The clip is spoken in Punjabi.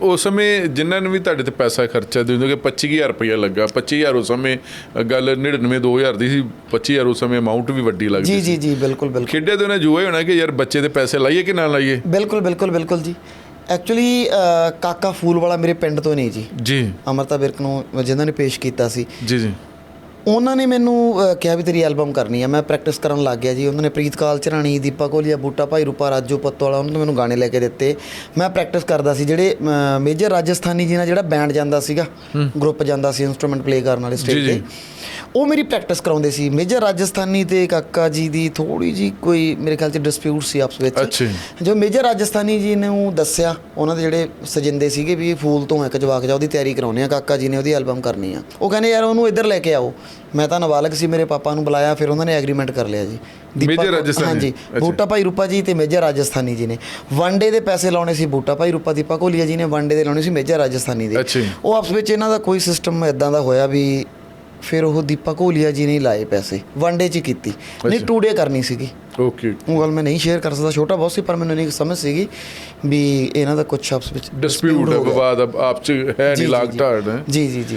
ਉਸ ਸਮੇਂ ਜਿਨ੍ਹਾਂ ਨੇ ਵੀ ਤੁਹਾਡੇ ਤੇ ਪੈਸਾ ਖਰਚਾ ਦੇ ਕਿ 25000 ਰੁਪਇਆ ਲੱਗਾ 25000 ਉਸ ਸਮੇਂ ਗੱਲ 99 2000 ਦੀ ਸੀ 25000 ਉਸ ਸਮੇਂ ਅਮਾਉਂਟ ਵੀ ਵੱਡੀ ਲੱਗਦੀ ਜੀ ਜੀ ਜੀ ਬਿਲਕੁਲ ਬਿਲਕੁਲ। ਖੇਡੇ ਦੇ ਉਹਨੇ ਜੂਏ ਹੋਣਾ ਕਿ ਯਾਰ ਬੱਚੇ ਦੇ ਪੈਸੇ ਲਾਈਏ ਕਿ ਨਾ ਲਾਈਏ? ਬਿਲਕੁਲ ਬਿਲਕੁਲ ਬਿਲਕੁਲ ਜੀ। ਐਕਚੁਅਲੀ ਕਾਕਾ ਫੂਲ ਵਾਲਾ ਮੇਰੇ ਪਿੰਡ ਤੋਂ ਨਹੀਂ ਜੀ। ਜੀ। ਅਮਰਤਾ ਵਿਰਕ ਨੂੰ ਜਿਨ੍ਹਾਂ ਨੇ ਪੇਸ਼ ਕੀਤਾ ਸੀ। ਜੀ ਜੀ। ਉਹਨਾਂ ਨੇ ਮੈਨੂੰ ਅ, ਕਿਹਾ ਵੀ ਤੇਰੀ ਐਲਬਮ ਕਰਨੀ ਆ। ਮੈਂ ਪ੍ਰੈਕਟਿਸ ਕਰਨ ਲੱਗ ਗਿਆ ਜੀ। ਉਹਨਾਂ ਨੇ ਪ੍ਰੀਤ ਕਾਲ ਚਰਾਣੀ ਦੀਪਾ ਕੋਲੀਆ ਬੂਟਾ ਭਾਈ ਰੂਪਾ ਰਾਜੂ ਪੱਤੋਵਾਲਾ ਉਹਨਾਂ ਨੇ ਮੈਨੂੰ ਗਾਣੇ ਲੈ ਕੇ ਦਿੱਤੇ। ਮੈਂ ਪ੍ਰੈਕਟਿਸ ਕਰਦਾ ਸੀ। ਜਿਹੜੇ ਅ, ਮੇਜਰ ਰਾਜਸਥਾਨੀ ਜੀ ਨਾਲ ਜਿਹੜਾ ਬੈਂਡ ਜਾਂਦਾ ਸੀਗਾ ਗਰੁੱਪ ਜਾਂਦਾ ਸੀ ਇਨਸਟਰੂਮੈਂਟ ਪਲੇ ਕਰਨ ਵਾਲੇ ਸਟੇਜ ਜੀ। ਤੇ। ਉਹ ਮੇਰੀ ਪ੍ਰੈਕਟਿਸ ਕਰਾਉਂਦੇ ਸੀ ਮੇਜਰ ਰਾਜਸਥਾਨੀ ਤੇ ਕਾਕਾ ਜੀ ਦੀ ਥੋੜੀ ਜੀ ਕੋਈ ਮੇਰੇ ਖਿਆਲ ਚ ਡਿਸਪਿਊਟ ਸੀ ਆਪਸ ਵਿੱਚ ਜੀ। ਮੇਜਰ ਰਾਜਸਥਾਨੀ ਜੀ ਨੇ ਉਹ ਦੱਸਿਆ ਉਹਨਾਂ ਦੇ ਜਿਹੜੇ ਸਜਿੰਦੇ ਸੀਗੇ ਵੀ ਇਹ ਫੂਲ ਤੋਂ ਇੱਕ ਜਵਾਕ ਜਾ ਉਹਦੀ ਤਿਆਰੀ ਕਰਾਉਣੀ ਆ ਕਾਕਾ ਜੀ ਨੇ ਉਹਦੀ ਐਲਬਮ ਕਰਨੀ ਆ ਉਹ ਕਹਿੰਦੇ ਯਾਰ ਉਹਨੂੰ ਇੱਧਰ ਲੈ ਕੇ ਆਓ ਮੈਂ ਤਾਂ ਨਾਬਾਲਗ ਸੀ ਮੇਰੇ ਪਾਪਾ ਨੂੰ ਬੁਲਾਇਆ ਫਿਰ ਉਹਨਾਂ ਨੇ ਐਗਰੀਮੈਂਟ ਕਰ ਲਿਆ ਜੀ ਮੇਜਰ ਰਾਜਸਥਾਨੀ? ਹਾਂਜੀ। ਬੂਟਾ ਭਾਈ ਰੂਪਾ ਜੀ ਤੇ ਮੇਜਰ ਰਾਜਸਥਾਨੀ ਜੀ ਨੇ ਵਨ ਡੇ ਦੇ ਪੈਸੇ ਲਾਉਣੇ ਸੀ ਬੂਟਾ ਭਾਈ ਰੂਪਾ ਦੀਪਾ ਕੋਲੀਆ ਜੀ ਨੇ ਵਨ ਡੇ ਦੇ ਲਾਉਣੇ ਸੀ ਮੇਜਰ ਰਾਜਸਥਾਨੀ ਦੇ। ਉਹ ਆਪਸ ਵਿੱਚ ਇਹਨਾਂ ਦਾ ਕੋਈ ਸਿਸਟਮ ਇਦਾਂ ਦਾ ਹੋਇਆ ਵੀ ਫਿਰ ਉਹ ਦੀਪਾ ਕੋਲੀਆ ਜੀ ਨੇ ਲਾਏ ਪੈਸੇ ਵਨ ਡੇ ਚ ਕੀਤੀ ਨਹੀਂ ਅੱਛਾ। ਟੂ ਡੇ ਕਰਨੀ ਸੀਗੀ ਓਕੇ ਉਹ ਗੱਲ ਮੈਂ ਨਹੀਂ ਸ਼ੇਅਰ ਕਰ ਸਕਦਾ ਛੋਟਾ ਬਹੁਤ ਸੀ ਪਰ ਮੈਨੂੰ ਨਹੀਂ ਸਮਝ ਸੀਗੀ ਵੀ ਇਹਨਾਂ ਦਾ ਕੁਝ ਆਪਸ ਵਿੱਚ ਡਿਸਪਿਊਟ ਹੋ। ਵਿਵਾਦ ਆਪ ਚ ਹੈ ਨਹੀਂ ਜੀ, ਲਾਗ ਜੀ। ਢਾੜ ਹੈ ਜੀ ਜੀ ਜੀ